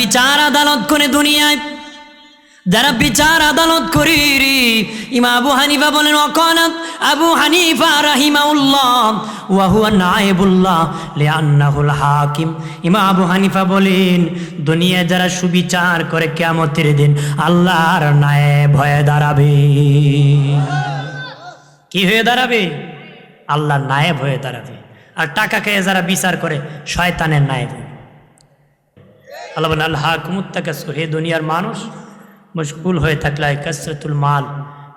বিচার আদালত করে দুনিয়ায়। যারা বিচার আদালত করি ইমা আবু হানিফা বলেন, অকনাত আবু হানিফা রাহিমাউল্লাহ ওয়াহুয়া নায়েবুল্লাহ হাকিম। ইমা আবু হানিফা বলেন, দুনিয়ায় যারা সুবিচার করে কিয়ামতের দিন, আল্লাহর নায়েব হয়ে দাঁড়াবে। কি হয়ে দাঁড়াবে? আল্লাহর নায়েব হয়ে দাঁড়াবে। আর টাকা খেয়ে যারা বিচার করে, শয়তানের নায়েব হবে আল্লাহ আল্লাহ কুমুত্তাকে হে দুনিয়ার মানুষ মুশকুল হয়ে থাকলে কসরতুল মাল,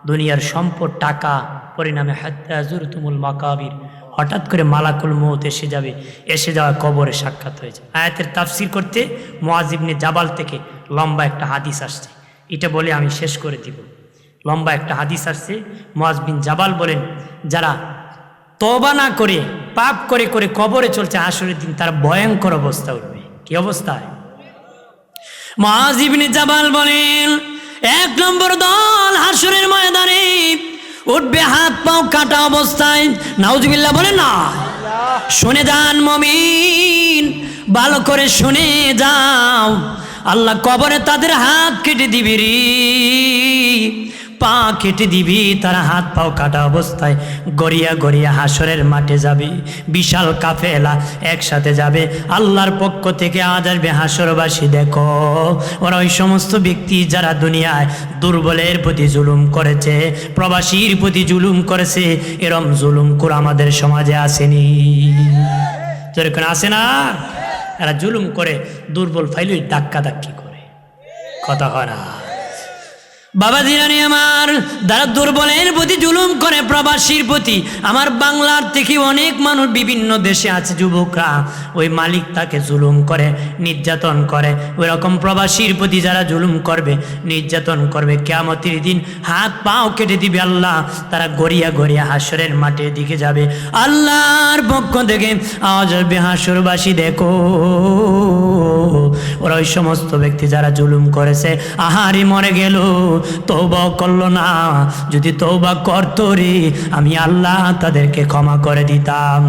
দুনিয়ার সম্পদ, টাকা, পরিণামে হাজুর তুমুল মাকাবির। হঠাৎ করে মালাকুল মৌত এসে যাবে, এসে যাওয়া কবরে সাক্ষাৎ হয়েছে আয়াতের তাফসির করতে মোয়াজিবনে জাবাল থেকে লম্বা একটা হাদিস আসছে। এটা বলে আমি শেষ করে দিব। লম্বা একটা হাদিস আসছে মোয়াজ বিন জাবাল বলেন, যারা তবা না করে, পাপ করে করে কবরে চলছে, আসরের দিন তার ভয়ঙ্কর অবস্থা উঠবে। কি অবস্থায় জাবাল বলেন, এক নম্বর দল হাসুরের ময়দানে উঠবে, হাত পাও কাটা অবস্থায়। নাউজিবিল্লা বলে না। শুনে যান মমিন, ভালো করে শুনে যাও। আল্লাহ কবরে তাদের হাত কেটে দিবি রে। পা কেটে দিবি, তারা হাত পাও কাটা অবস্থায়। গড়িয়া গড়িয়া হাসরের মাঠে যাবে, বিশাল কাফেলা একসাথে যাবে। আল্লাহর পক্ষ থেকে আজ আসবে হাসরবাসী, দেখো, ওরা ওই সমস্ত ব্যক্তি যারা দুনিয়ায় দুর্বলের প্রতি জুলুম করেছে, প্রবাসীর প্রতি জুলুম করেছে, এরম জুলুম করে আমাদের সমাজে আসেনি। যেরকম আসে না? এরা জুলুম করে, দুর্বল ফাইলই ধাক্কা ধাক্কি করে। কথা হয় না। বাবা জিরানি আমার যারা দুর্বলের প্রতি জুলুম করে প্রবাসীর প্রতি। আমার বাংলার থেকে অনেক মানুষ বিভিন্ন দেশে আছে যুবকরা। ওই মালিক তাকে জুলুম করে, নির্যাতন করে। ওই রকম প্রবাসীর প্রতি যারা জুলুম করবে, নির্যাতন করবে কেমতির দিন হাত পাও কেটে দিবে আল্লাহ। তারা গড়িয়া গড়িয়া হাসরের মাঠের দিকে যাবে। আল্লাহর পক্ষ থেকে আওয়াজ আসবে হাসরবাসী দেখো। ওরা ওই সমস্ত ব্যক্তি যারা জুলুম করেছে, আহারি মরে গেল। তৌবা করল না। যদি তৌবা করতো রে আমি আল্লাহ তাদেরকে ক্ষমা করে দিতাম।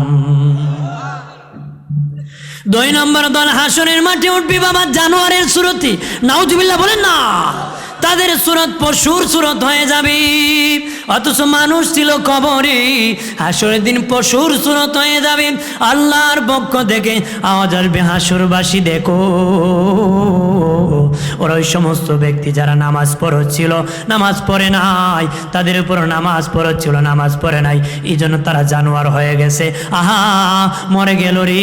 দুই নম্বর দল হাসনের মাঠে উঠবি বাবা, জানোয়ারের সুরতি। নাউজুবিল্লাহ বলেন না, তাদের সুরত পশুর সুরত হয়ে যাবে। অথচ মানুষ ছিল কবরে, হাসরের দিন পশুর সুরত হয়ে যাবে। আল্লাহর পক্ষ থেকে আওয়াজ আসবে, হাসরবাসী দেখো। ওরা ওই সমস্ত ব্যক্তি যারা নামাজ পড়ছিল, নামাজ পড়ে নাই, তাদের উপর নামাজ পড়ছিল, নামাজ পড়ে নাই। এই জন্য তারা জানোয়ার হয়ে গেছে। আহা, মরে গেল রে।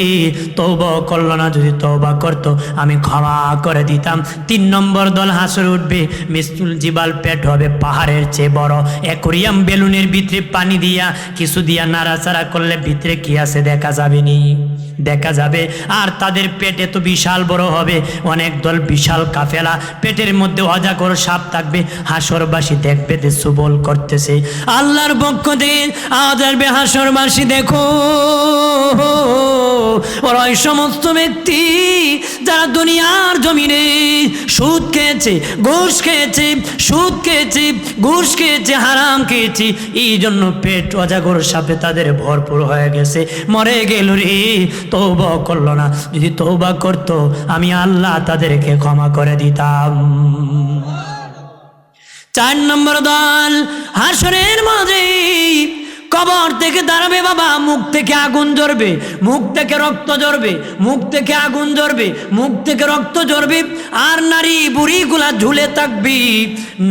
তৌবা করল না, যদি তৌবা করতো, আমি ক্ষমা করে দিতাম। তিন নম্বর দল হাসর উঠবে, মিস্তুল জিবাল পেট হবে পাহাড়ের চেয়ে বড়। অ্যাকোরিয়াম বেলুনের ভিতরে পানি দিয়া, কিছু দিয়া নাড়াচাড়া করলে ভিতরে কি আছে দেখা যাবে নি? দেখা যাবে। আর তাদের পেটে তো বিশাল বড় হবে। অনেক দল বিশাল কাফেলা। পেটের মধ্যে অজাগর সাপ থাকবে। হাসরবাসী দেখবে যে সুবল করতেছে। আল্লাহর পক্ষ দিয়ে আজ আসবে হাসরবাসী, দেখো। সমস্ত ব্যক্তি যারা দুনিয়ার জমিনে সুদ খেয়েছে, ঘুষ খেয়েছে, সুদ খেয়েছে, ঘুষ খেয়েছে, হারাম খেয়েছে, এই জন্য পেট অজাগর সাপে তাদের ভরপুর হয়ে গেছে। মরে গেল রে। তৌবা করল না। যদি তৌবা করত, আমি আল্লাহ তাদেরকে ক্ষমা করে দিতাম। চার নম্বর দল, হাসরের মাঝে কবর থেকে দাঁড়াবে বাবা, মুখ থেকে আগুন জ্বরবে মুখ থেকে রক্ত জ্বরবে মুখ থেকে আগুন জ্বরবে মুখ থেকে রক্ত জ্বরবে আর নারী বুড়িগুলা ঝুলে থাকবে,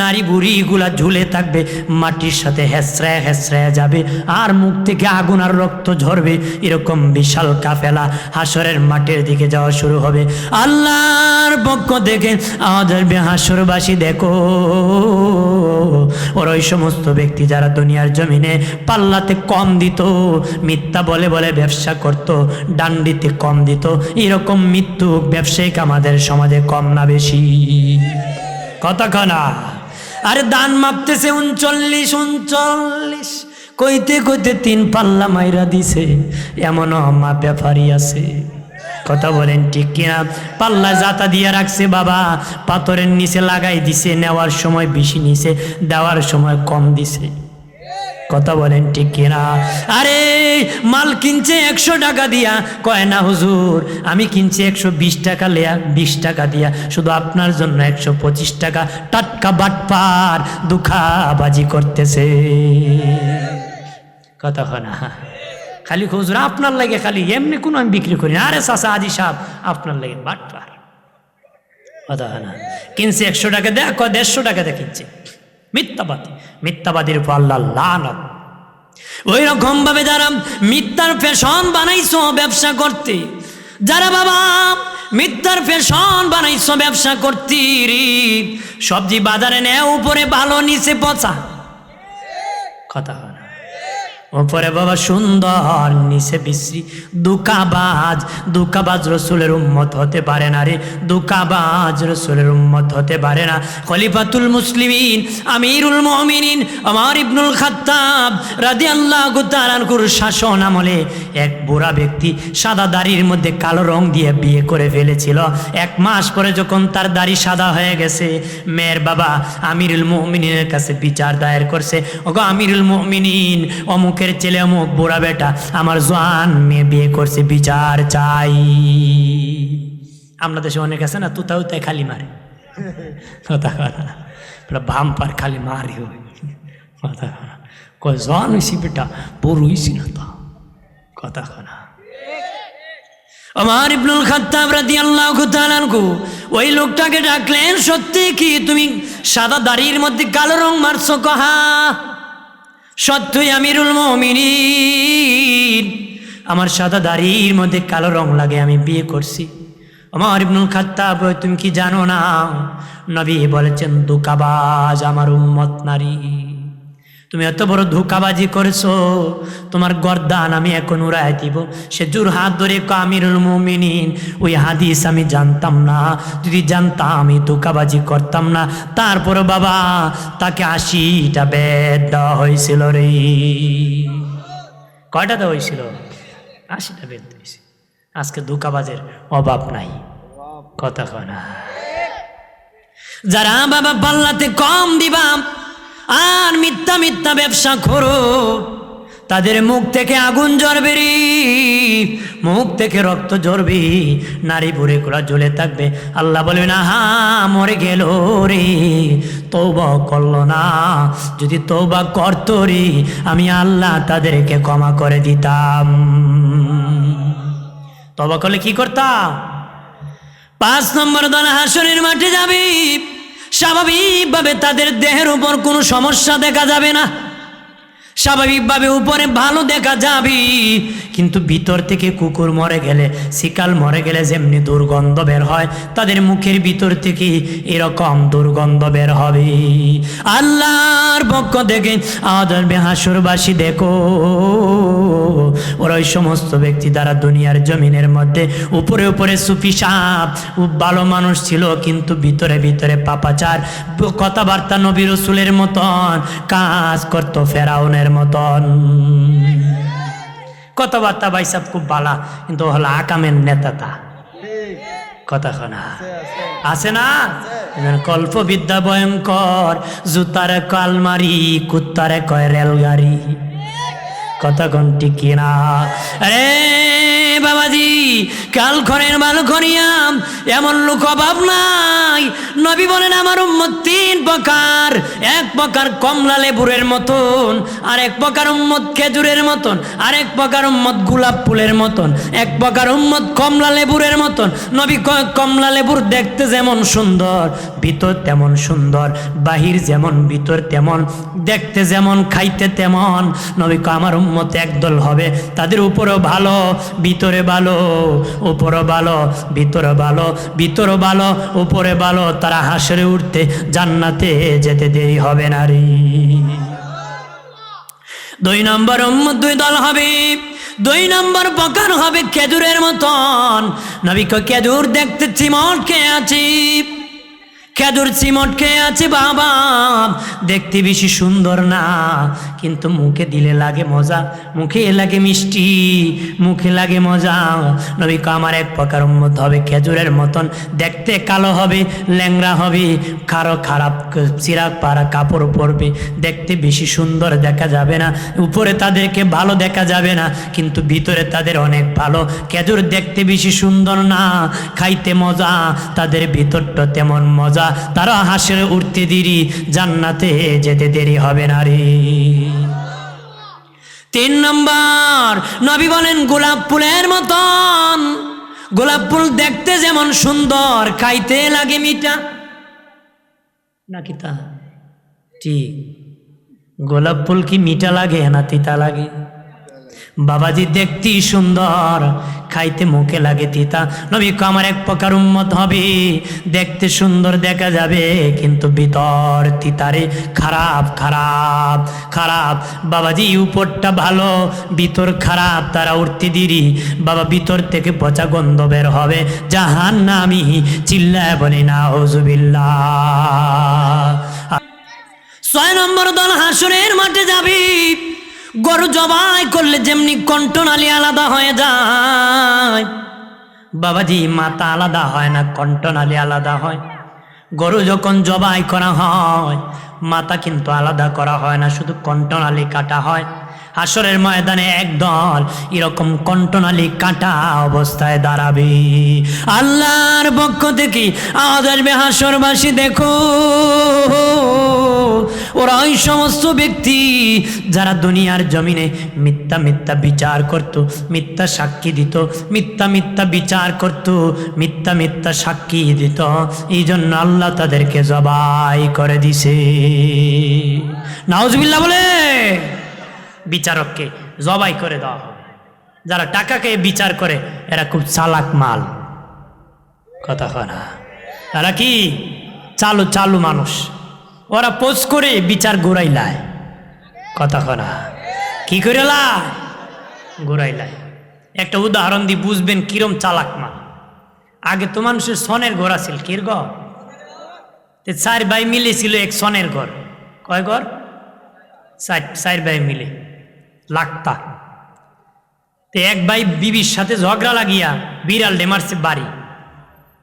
নারী বুড়িগুলা ঝুলে থাকবে, মাটির সাথে হেসড়ায় হেসড়ায় যাবে, আর মুখ থেকে আগুন আর রক্ত ঝরবে, এরকম বিশাল কাফেলা হাসরের মাঠের দিকে যাওয়া শুরু হবে। আল্লাহর পক্ষ থেকে আমাদের হাসরবাসী দেখো। ওর ওই সমস্ত ব্যক্তি যারা দুনিয়ার জমিনে পাল্লাতে কম দিত, মিথ্যা বলে বলে ব্যবসা করত, ডান্ডিতে কম দিত, এরকম মৃত্যু ব্যবসায়িক আমাদের সমাজে কম না বেশি। কতক্ষণা আরে দান মাপতেছে উনচল্লিশ উনচল্লিশ। কইতে কইতে তিন পাল্লা মাইরা দিছে, এমনও মা ব্যাপারই আছে। কথা বলেন, ঠিক কিনা? পাল্লা জাতা দিয়ে রাখছে বাবা, পাথরের নিচে লাগাই দিছে, নেওয়ার সময় বেশি নিছে, দেওয়ার সময় কম দিছে। কথা বলেন, ঠিক কিনা? আরে, মাল কিনছে একশো টাকা দিয়া। কয় না হুজুর, আমি কিনছি একশো বিশ টাকা, লেয়া বিশ টাকা দিয়া। শুধু আপনার জন্য একশো পঁচিশ টাকা, টাটকা বাটপার দুখাবাজি করতেছে। কথা না? খালি খুচরা আপনার লাগে খালি, এমনি কোনো আমি বিক্রি করি আরে চাষা আজি সাহেব, আপনার লাগে বাটপার কথা না। কিনছে একশো টাকা দেখ দেড়শো টাকা দিয়ে মিথ্যাবাদী। মিথ্যাবাদীর উপর আল্লাহ লানত। ওই রকম ভাবে যারা মিথ্যার ফ্যাশন বানাইছো ব্যবসা করতে, যারা বাবা মিথ্যার ফ্যাশন বানাইছো ব্যবসা করতে সবজি বাজারে নেয়, উপরে ভালো নিচে পচা। কথা ওপরে বাবা সুন্দর, নিচে বিশ্রী। দুকাবাজ দুকাবাজ রসুলের উম্মত হতে পারে না রে। দুকাবাজ রসুলের উম্মত হতে পারে না। খলিফাতুল মুসলিমিন, আমিরুল মমিনিন, আমার ইবনুল খাত্তাব রাদি আল্লাহ গুতারানকুর শাসন আমলে এক বুড়া ব্যক্তি সাদা দাড়ির মধ্যে কালো রং দিয়ে বিয়ে করে ফেলেছিল। এক মাস পরে যখন তার দাড়ি সাদা হয়ে গেছে, মেয়ের বাবা আমিরুল মমিনের কাছে বিচার দায়ের করছে। ওগো আমিরুল মমিনিন অমুকের ছেলে অমুক বুড়া বেটা। আমার জোয়ান মেয়ে বিয়ে করছে, বিচার চাই। আমরা দেশে অনেক আছে না, তুতাও তাই খালি মারে। কথা কথা বাম পার খালি মারি কথা কয় হয়েছি বেটা, বড় হয়েছি না কথা কথা আমার ইবনুল খাত্তাব ওই লোকটাকে ডাকলেন, সত্যি কি তুমি সাদা দাড়ির মধ্যে কালো রং মারছো কহা? সত্যই আমিরুল মুমিনিন। আমার সাদা দাড়ির মধ্যে কালো রং লাগে, আমি বিয়ে করছি। আমার ইবনুল খাত্তাব তুমি কি জানো না? নবী বলেছেন, দু কাবাজ আমার উম্মত নারী। তুমি এত বড় ধোকাবাজি করেছ, তোমার গর্দান আমি এখন উড়াই দিব। সে জোর হাত ধরে কামিরুল মুমিনিন, ওই হাদিস আমি জানতাম না। যদি জানতাম, আমি ধোকাবাজি করতাম না। তারপর বাবা, তাকে আশিটা বেদ দেওয়া হয়েছিল রে। কয়টা দেওয়া হয়েছিল? আশিটা বেদ দিয়েছে আজকে ধোকাবাজের অভাব নাই। কথা কয় না। যারা বাবা পাল্লাতে কম দিবা আর মিথ্যা মিথ্যা ব্যবসা করো। তাদের মুখ থেকে আগুন জ্বরবে মুখ থেকে রক্ত জ্বরবে নারী বুড়ে করা জ্বলে থাকবে। আল্লাহ বলবে না হা মরে গেল রে। তৌবা করল না। যদি তৌবা করতো রে, আমি আল্লাহ তাদেরকে ক্ষমা করে দিতাম। তবা করলে কি করতাম? পাঁচ নম্বর দল হাসনের মাঠে যাবি। স্বাভাবিকভাবে তাদের দেহের উপর কোনো সমস্যা দেখা যাবে না। স্বাভাবিকভাবে উপরে ভালো দেখা যাবে। কিন্তু ভিতর থেকে কুকুর মরে গেলে, শিকাল মরে গেলে যেমনি দুর্গন্ধ বের হয়, তাদের মুখের ভিতর থেকে এরকম দুর্গন্ধ বের হবে। আল্লাহর পক্ষ থেকে আদর বেহাসুরবাসী দেখো, ওরা ওই সমস্ত ব্যক্তি দ্বারা দুনিয়ার জমিনের মধ্যে উপরে উপরে সুফি সাপ ভালো মানুষ ছিল, কিন্তু ভিতরে ভিতরে পাপাচার, কথাবার্তা নবী রসুলের মতন, কাজ করতো ফেরাউনের মতন। কথাবার্তা বাইসাব খুব বালা, কিন্তু হলো আকামের নেতা তা। কথা না আছে না? কল্প বিদ্যা ভয়ঙ্কর, জুতারে কালমারি, কুত্তারে কয় রেলগাড়ি। কথা টিকি কিনা আরে বাবাজি, কাল খরের মাল খরিয়াম এমন লোক অভাব নাই। নবী বলেন, আমার উম্মত তিন প্রকার। এক প্রকার কমলা লেবুরের মতন, আর এক প্রকার উম্মত খেজুরের মতন, আর এক প্রকার উম্মত গোলাপ ফুলের মতন, এক প্রকার উম্মত কমলা লেবুরের মতন। নবী কমলা লেবুর দেখতে যেমন সুন্দর, ভিতর তেমন সুন্দর, বাহির যেমন, ভিতর তেমন, দেখতে যেমন, খাইতে তেমন। নবী আমার উম্মত একদল হবে, তাদের উপরও ভালো, ভিতরে ভালো উপরে ভালো ভিতরে ভালো ভিতরে ভালো উপরে ভালো তারা হাসরে উঠতে জান্নাতে যেতে দেরি হবে না রে। দুই নম্বর দুই দল হবে। দুই নম্বর প্রকার হবে খেজুরের মতন। নবী খেজুর দেখতে চিমটকে আছি। খেজুর খেয়ে আছে বাবা। দেখতে বেশি সুন্দর না, কিন্তু মুখে দিলে লাগে মজা, মুখে লাগে মিষ্টি, মুখে লাগে মজা। নবী আমার এক প্রকার উন্মত হবে, খেজুরের মতন দেখতে কালো হবে ল্যাংরা হবে, কারও খারাপ চিরাগ পাড়া কাপড় পরবে। দেখতে বেশি সুন্দর দেখা যাবে না, উপরে তাদেরকে ভালো দেখা যাবে না, কিন্তু ভিতরে তাদের অনেক ভালো। খেজুর দেখতে বেশি সুন্দর না, খাইতে মজা, তাদের ভিতরটা তেমন মজা তারা হাসির উঠতে দেরি, জান্নাতে যেতে দেরি হবে না তিন নম্বর, নবী বলেন গোলাপ ফুলের মতন, গোলাপ ফুল দেখতে যেমন সুন্দর, খাইতে লাগে মিটা নাকি তা? ঠিক। গোলাপ ফুল কি মিঠা লাগে না তিতা লাগে? বাবাজি দেখতেই সুন্দর, খাইতে মুখে লাগে তিতা। নবী কো, আমার এক প্রকার উন্মত হবে। দেখতে সুন্দর দেখা যাবে, কিন্তু ভিতর তিতারে খারাপ খারাপ খারাপ। বাবাজি উপরটা ভালো, ভিতর খারাপ, তারা উঠতে দিরি। বাবা ভিতর থেকে পচা গন্ধ বের হবে। জাহান নামি চিল্লায় বলি না হজুবিল্লা ছয় নম্বর দল হাসুরের মাঠে যাবি। গরু জবাই করলে যেমনি কণ্ঠনালী আলাদা হয়ে যায়। বাবাজি, মাথা আলাদা হয় না, কণ্ঠনালী আলাদা হয়। গরু যখন জবাই করা হয়, মাথা কিন্তু আলাদা করা হয় না, শুধু কণ্ঠনালী কাটা হয়। হাসরের ময়দানে একদল এরকম কণ্ঠনালী কাটা অবস্থায় দাঁড়াবে। আল্লাহর পক্ষ থেকে আওয়াজ আসবে হাসরবাসী দেখো। ওরা ওই সমস্ত ব্যক্তি যারা দুনিয়ার জমিনে মিথ্যা মিথ্যা বিচার করত, মিথ্যা সাক্ষী দিত, মিথ্যা মিথ্যা বিচার করত, মিথ্যা মিথ্যা সাক্ষী দিত এই জন্য আল্লাহ তাদেরকে জবাই করে দিছে। নাউজবিল্লা বলে। বিচারককে জবাই করে দেওয়া হবে। যারা টাকাকে বিচার করে, এরা খুব চালাক মাল। কথা না। এরা কি? চালু চালু মানুষ। ওরা পোজ করে বিচার ঘুরাই লায়। কথা কনা কি করে লাই ঘুরাইলায় একটা উদাহরণ দিয়ে বুঝবেন কিরম চালাক মাল। আগে তো মানুষের সনের ঘর আছিল কির ঘর? চার ভাই মিলে ছিল এক সনের ঘর। কয় ঘর? চার চার ভাই মিলে। লাগতা। তে এক ভাই বিবির সাথে ঝগড়া লাগিয়া বিড়াল ডেমারছে বাড়ি।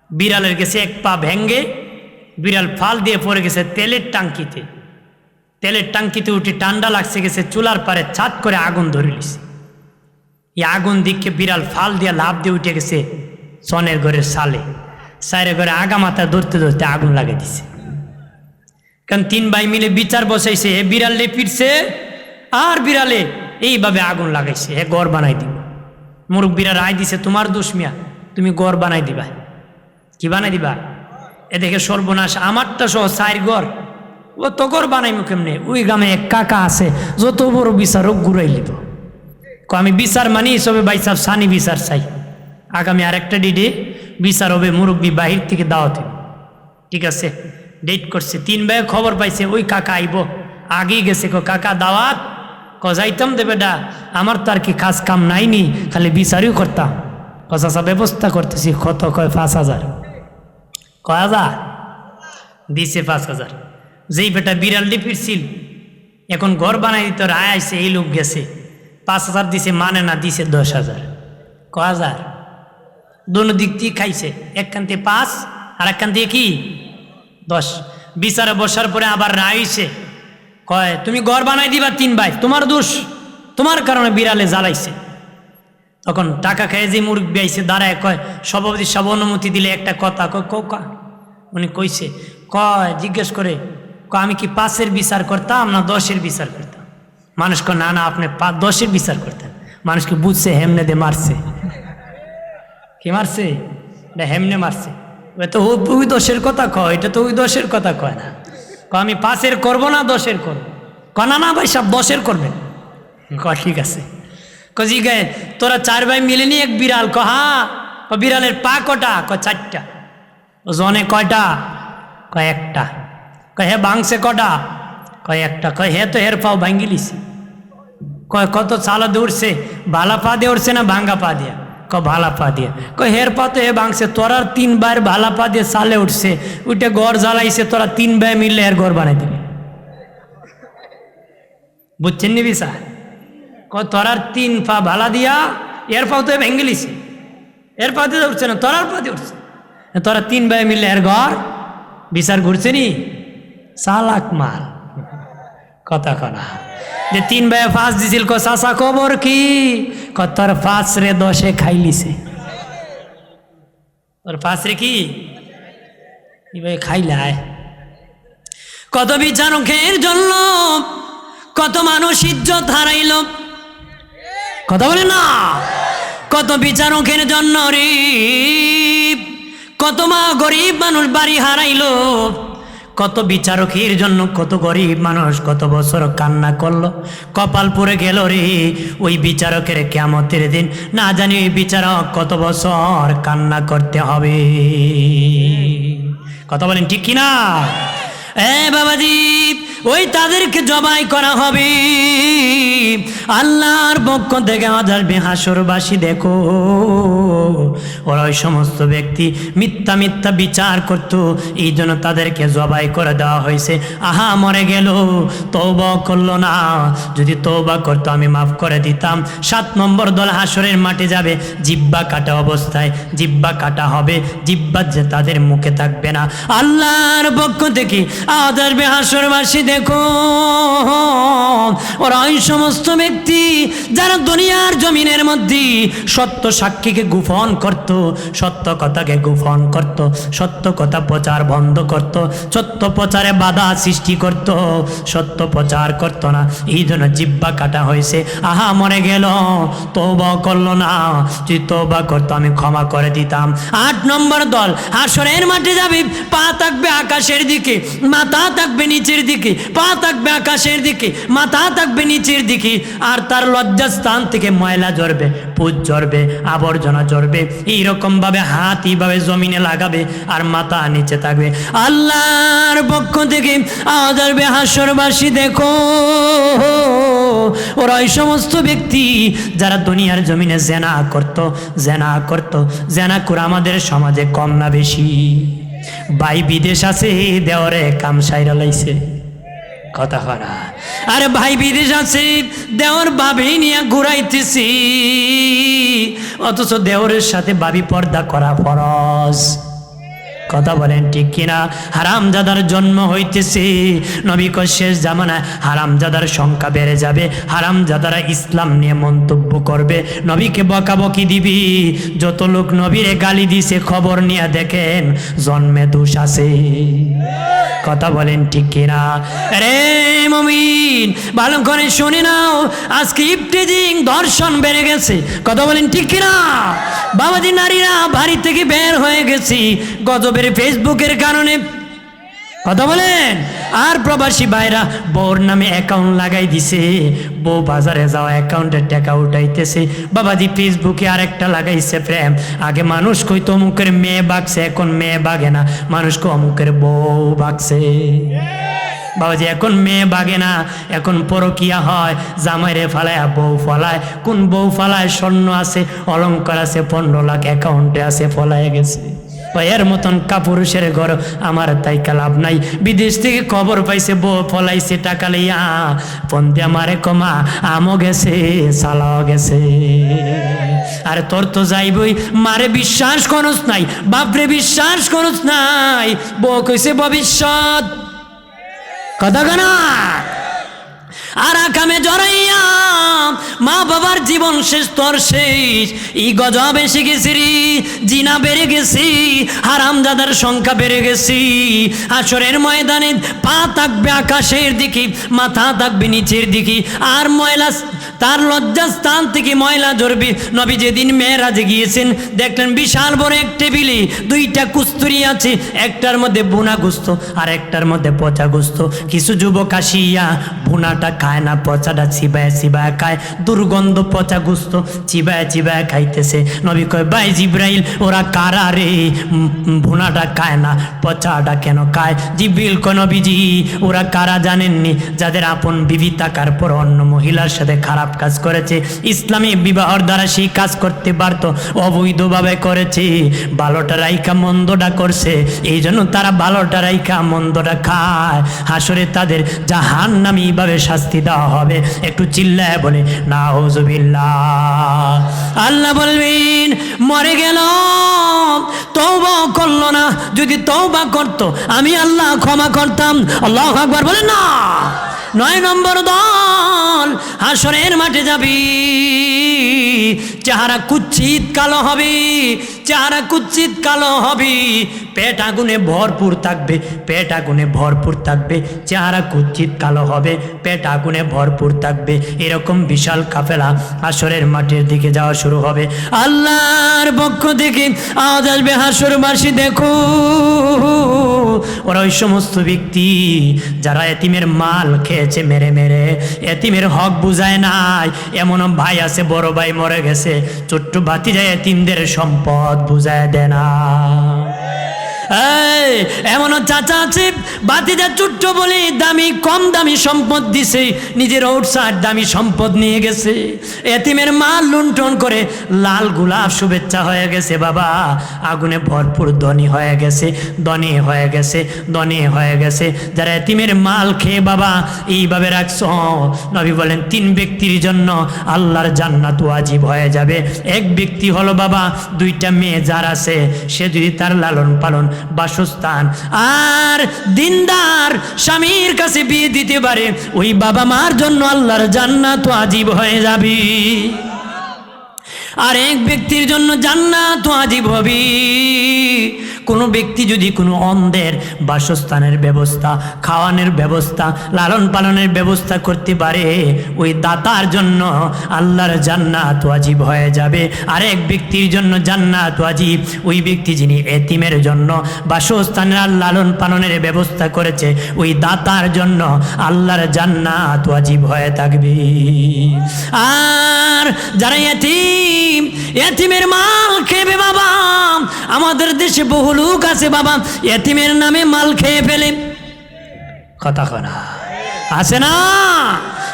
বিড়ালের গেছে এক পা ভেঙ্গে, বিড়াল ফাল দিয়ে পড়ে গেছে তেলের টাঙ্কিতে। তেলের টাঙ্কিতে উঠে ঠান্ডা লাগছে, গেছে চুলার পারে ছাদ করে আগুন ধরে লিছে এই আগুন দিককে বিড়াল ফাল দিয়ে লাভ দিয়ে উঠে গেছে সনের ঘরের সালে। সাইরে ঘরে আগা মাথা ধরতে ধরতে আগুন লাগিয়ে দিছে। কারণ তিন ভাই মিলে বিচার বসাইছে, এ বিড়ালে পিটছে আর বিড়ালে এইভাবে আগুন লাগাইছে, হে গড় বানাই দিব। মুরব্বীরা রায় দিছে, তোমার দুশ্মিয়া তুমি গড় বানাই দিবা। কি বানাই দিবা? এ দেখে সর্বনাশ, আমারটা সহ চার গড় ও তো ঘর বানাইমু কেমনে? ওই গ্রামে এক কাকা আছে, যত বড় বিচারক ঘুরাই লিব। আমি বিচার মানি, সবে ভাই সাহেব সানি বিচার চাই। আগামী আরেকটা ডিডে বিচার হবে মুরব্বী বাহির থেকে দাওয়াত। ঠিক আছে ডেট করছে। তিন ভাই খবর পাইছে, ওই কাকা আইব। আগেই গেছে কাকা, দাওয়াত ক যাইতাম দেবে ডা আমার তো আর কি কাজ কাম নাইনি, খালি বিচারই করতাম। কচাচা ব্যবস্থা করতেছি, কত কয়, পাঁচ হাজার। কয় হাজার? দিছে পাঁচ হাজার। যেই বেটা বিড়াল ফিরছিল, এখন ঘর বানাই দিত রায় আইসে এই লোক গেছে। পাঁচ হাজার দিছে মানে না, দিছে দশ হাজার। ক হাজার? দোনো দিক দিয়ে খাইছে, একখান থেকে পাঁচ আর একখান থেকে কি? দশ। বিচারে বসার পরে আবার রায় হইছে কয়, তুমি গড় বানাই দিবা তিন ভাই, তোমার দোষ। তোমার কারণে বিড়ালে জ্বালাইছে। তখন টাকা খেয়ে যে মুরব্বী আইসে দাঁড়ায় কয়, সভাপতি সব অনুমতি দিলে একটা কথা কয় কৌকা উনি কইছে, কয়, জিজ্ঞেস করে আমি কি পাঁচের বিচার করতাম না দশের বিচার করতাম? মানুষ কয়, না না, আপনি দশের বিচার করতেন। মানুষকে বুঝছে, হেমনে দে মারছে। কি মারছে? এটা হেমনে মারছে। ও তো ওই দশের কথা কয়, এটা তো ওই দশের কথা কয় না। ক আমি পাঁচের করব না, দশের করব? ক না ভাই, সব দশের করবেন। ক ঠিক আছে। কজি গে, তোরা চার ভাই মিলে নি এক বিড়াল। ক হ্যাঁ। ক বিড়ালের পা কটা? ক চারটা। জনে কয়টা? কয়, একটা। কয়, হে বাংসে কটা? কয়, একটা। কয়, হে তো হের পাও ভাঙ্গিলিছে কয়, কত চালা দৌড়ছে? বালা পা দিয়ে উঠছে না ভাঙ্গা পা দিয়া? ক ভালা পা দিয়ে। ক, হের পা তো হে ভাঙছে তোরার তিনবার ভালা পা দিয়ে সালে উঠছে, উঠে ঘর জ্বালাইছে, তোরা তিন ভাই মিললে এর ঘর বানাই দিবি। বুঝছেন নিবি স্যার ক তোরার তিন পা ভালা দিয়া এর পাও তো ভেঙে লিছে এর পা দিয়ে উঠছে না তোরার পা দিয়ে উঠছে। তোরা তিন ভাই মিললে এর ঘর, বিচার ঘুরছে নি? চালাক মাল। কথা কনা। যে তিন ভাই ফাঁস দিছিল ক চাষা খবর কি? তোর ফাঁস রে দশে খাইলিছে। তোর ফাঁস রে কি ভাই খাইলায় কত বিচারকের জন্য, কত মানুষ ইজ্জত হারাইল। কথা বলে না? কত বিচারকের জন্য রে, কত মা গরিব মানুষ বাড়ি হারাইল। কত বিচারকের জন্য কত গরিব মানুষ কত বছর কান্না করল। কপাল পরে গেল রে ওই বিচারকের কেমতের দিন। না জানি ওই বিচারক কত বছর কান্না করতে হবে। কথা বলেন ঠিক কিনা? এ বাবাজি ওই তাদেরকে জবাই করা হবে। আল্লাহর পক্ষ থেকে হাজার হাসরবাসী দেখো, ওরা ওই সমস্ত ব্যক্তি মিথ্যা মিথ্যা বিচার করত, এই জন্য তাদেরকে জবাই করে দেওয়া হয়েছে। আহা, মরে গেল তৌবা করল না। যদি তৌবা করতো, আমি মাফ করে দিতাম। সাত নম্বর দল হাসরের মাঠে যাবে, জিব্বা কাটা অবস্থায়, জিব্বা কাটা হবে, জিব্বা যে তাদের মুখে থাকবে না। আল্লাহর পক্ষ থেকে আদার হাসরবাসী দেখো ওরা ওই সমস্ত ব্যক্তি যারা দুনিয়ার জমিনের মধ্যে সত্য সাক্ষীকে গোপন করত, সত্য কথাকে গোপন করত, সত্য কথা প্রচার বন্ধ করত, সত্য প্রচারে বাধা সৃষ্টি করত, সত্য প্রচার করত না। এই জন্য জিব্বা কাটা হয়েছে। আহা, মরে গেল। তৌবা করল না। তুই তৌবা করতো, আমি ক্ষমা করে দিতাম। আট নম্বর দল, হাসরের মাঠে যাবি, পা থাকবে আকাশের দিকে। মাথা থাকবে নিচের দিকে, পা থাকবে আকাশের দিকে, মাথা থাকবে নিচের দিকে, আর তার লজ্জাস্থান থেকে ময়লা ঝরবে পুজ ঝরবে, আবর্জনা ঝরবে এইরকম ভাবে হাত এইভাবে জমিনে লাগাবে আর মাথা নিচে থাকবে। আল্লাহর পক্ষ থেকে আদারবে হাসরবাসী দেখো, ওরা ওই সমস্ত ব্যক্তি যারা দুনিয়ার জমিনে জেনা করত জেনা করত, জেনা করে আমাদের সমাজে কম না বেশি। বাই বিদেশ আছে দেওয়ারে কাম সাইরা লাইছে। কথা করা আরে ভাই বিদেশ আছে, দেওয়ার বাবি নিয়ে ঘুরাইতেছি। অথচ দেওরের সাথে বাবি পর্দা করা ফরজ। কথা বলেন, ঠিক কিনা? হারামজাদার জন্ম হইতেছে। নবীক শেষ জামানায় হারামজাদার সংখ্যা বেড়ে যাবে। হারামজাদারা ইসলাম নিয়ে মন্তব্য করবে। নবীকে বকাবকি দিবি। যত লোক নবীরে গালি দিছে, খবর নিয়ে দেখেন জন্মে দোষ আছে। কথা বলেন, ঠিক কিনা? রে মমিন, ভালো করে শুনে নাও। আজকে ইফটিজিং দর্শন বেড়ে গেছে। কথা বলেন, ঠিক কিনা? বাবাজি, নারীরা বাড়ি থেকে বের হয়ে গেছি। গজবের ফেসবুকের কারণে। কথা বলেন? আর প্রবাসী ভাইরা, বউর নামে অ্যাকাউন্ট লাগাই দিছে। বউ বাজারে যাওয়া অ্যাকাউন্টের টাকা উঠাইতেছে। বাবাজি ফেসবুকে আর একটা লাগাইছে প্রেম আগে মানুষ কইতো অমুকের মেয়ে বাগছে, এখন মেয়ে বাগে না। মানুষ কো অমুকের বউ বাগছে। বাবাজি, এখন মেয়ে বাগে না। এখন পরকিয়া হয়। জামাইরে ফালায় বউ ফলায়। কোন বউ ফালায় স্বর্ণ আছে, অলংকার আছে, পনেরো লাখ অ্যাকাউন্টে আছে, ফলায় গেছে। এর মতন কাপুরুষের ঘর, আমার তাই লাভ নাই। বিদেশ থেকে খবর পাইছে, বউ ফলাইছে টাকা লইয়া। পন্দে আমারে কমা, আমও গেছে সালাও গেছে। আরে তোর তো যাইবই, মারে বিশ্বাস করস নাই, বাপরে বিশ্বাস করস নাই। বউ কইছে, ভবিষ্যৎ। কথা কানা আর আকামে জড়াইয়া মা বাবার জীবন শেষ তোর শেষ। ই গজব এসে গেছি জিনা বেড়ে গেছি, হারামজাদার সংখ্যা বেড়ে গেছি। আসরের ময়দানে পা থাকবে আকাশের দিকে, মাথা থাকবে নিচের দিকে। আর ময়লা তার লজ্জাস্থান থেকে ময়লা ঝরবে। নবী যেদিন মেয়েরাজে গিয়েছেন, দেখলেন বিশাল বড় এক টেবিলে দুইটা কুস্তুরি আছে। একটার মধ্যে বুনা গুস্ত আর একটার মধ্যে পচা গুস্ত। কিছু যুবক আসিয়া বুনাটা খায় না, পচাটা চিবায় চিবায় খায়, দুর্গন্ধ পচা গুস্ত চিবায় চিবায় খাইতেছে। নবী কয়, বাই জিব্রাইল, ওরা কারা রে? ভুনাটা খায় না, পচাটা কেন খায়? জিব্রিল কয়, নবীজি, ওরা কারা জানেননি? যাদের আপন বিবি থাকার পর অন্য মহিলার সাথে খারাপ কাজ করেছে, ইসলামী বিবাহর দ্বারা সেই কাজ করতে পারতো, অবৈধভাবে করেছে, ভালোটা রাইকা মন্দটা করছে এই জন্য তারা ভালোটা রাইকা মন্দটা খায়। হাসরে তাদের জাহান নামি ভাবে শাস্তি দেওয়া হবে। একটু চিল্লায় বলে না আল্লাহ বলবেন, মরে গেল তৌবা করল না। যদি তৌবা করতো, আমি আল্লাহ ক্ষমা করতাম। আল্লাহ আকবার বলে না। নয় নম্বর দল, হাসরের মাঠে যাবি, চেহারা কুচ্ছিত কালো হবে। চেহারা কুচ্ছিত কালো হবে। পেট আগুনে ভরপুর থাকবে, পেট আগুনে ভরপুর থাকবে। চেহারা কুচ্ছিত কালো হবে, পেট আগুনে ভরপুর থাকবে। এরকম বিশাল কাফেলা হাসরের মাটির দিকে যাওয়া শুরু হবে। আল্লাহর পক্ষ থেকে আওয়াজ আসবে, হাসরবাসী দেখো। ওরা ওই সমস্ত ব্যক্তি যারা এতিমের মাল খেয়েছে মেরে মেরে। এতিমের হক বুঝায় নাই। এমন ভাই আছে, বড় ভাই মরে গেছে। ছোট্ট যায় এতিমদের সম্পদ। বুঝায় দেয় না এই, এমন চাচা আছে বাতিজা চুট্ট বলে দামি, কম দামি সম্পদ দিছে। নিজের আউটসাইড দামি সম্পদ নিয়ে গেছে। এতিমের মাল লুণ্ঠন করে লাল গোলাপ শুভেচ্ছা হয়ে গেছে, বাবা। আগুনে ভরপুর ধনী হয়ে গেছে, ধনী হয়ে গেছে, ধনী হয়ে গেছে। যারা এতিমের মাল খেয়ে, বাবা, এইভাবে রাখছ, নবী বলেন, তিন ব্যক্তির জন্য আল্লাহর জান্নাত ওয়াজিব হয়ে যাবে। এক ব্যক্তি হলো, বাবা, দুইটা মেয়ে যার আছে, সে যদি তার লালন পালন বাসস্থান, আর দিনদার স্বামীর কাছে বিয়ে দিতে পারে, ওই বাবা মার জন্য আল্লাহর জান্নাত আজীব হয়ে যাবে। আর এক ব্যক্তির জন্য জান্নাত ওয়াজিব হবে। কোনো ব্যক্তি যদি কোনো অন্ধের বাসস্থানের ব্যবস্থা, খাওয়ানোর ব্যবস্থা, লালন পালনের ব্যবস্থা করতে পারে, ওই দাতার জন্য আল্লাহর জান্নাত ওয়াজিব হয়ে যাবে। আর এক ব্যক্তির জন্য জান্নাত ওয়াজিব, ওই ব্যক্তি যিনি এতিমের জন্য বাসস্থানের লালন পালনের ব্যবস্থা করেছে, ওই দাতার জন্য আল্লাহর জান্নাত ওয়াজিব হয়ে থাকবে। আর যারা এতিম, এতিমের মাল খেবে বাবা, আমাদের দেশে বহু লোক আছে বাবা এতিমের নামে মাল খেয়ে ফেলে। কথা কনা আছে না?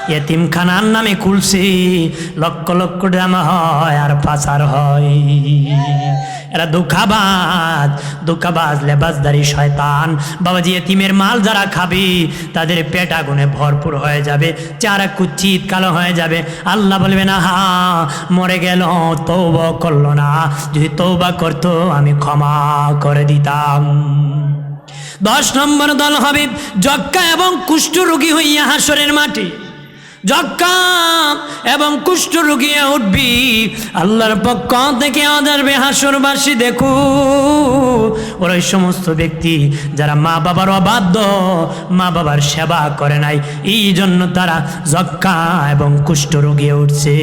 এতিম খানার নামে কুলসি লক্ষ লক্ষ ড্রামা হয় আর পাচার হয়। এরা দুঃখাবাজ দুঃখাবাজ লেবাসদারি শয়তান। বাবাজি এতিমের মাল যারা খাবি, তাদের পেট আগুনে ভরপুর হয়ে যাবে। চারা কুচ্ছিত কালো হয়ে যাবে। আল্লাহ বলবে, না, হা, মরে গেল তৌবা করল না। যদি তৌবা করতো, আমি ক্ষমা করে দিতাম। দশ নম্বর দল হবে যক্কা এবং কুষ্ঠ রোগী হইয়া হাসরের মাটি যক্কা এবং কুষ্ঠ রুগিয়ে উঠবি। আল্লাহর পক্ষ থেকে আদারবে হাসরবাসী দেখু। ওরাই ওই সমস্ত ব্যক্তি যারা মা বাবার অবাধ্য, মা বাবার সেবা করে নাই, এই জন্য তারা যক্কা এবং কুষ্ঠ রুগিয়ে উঠছে।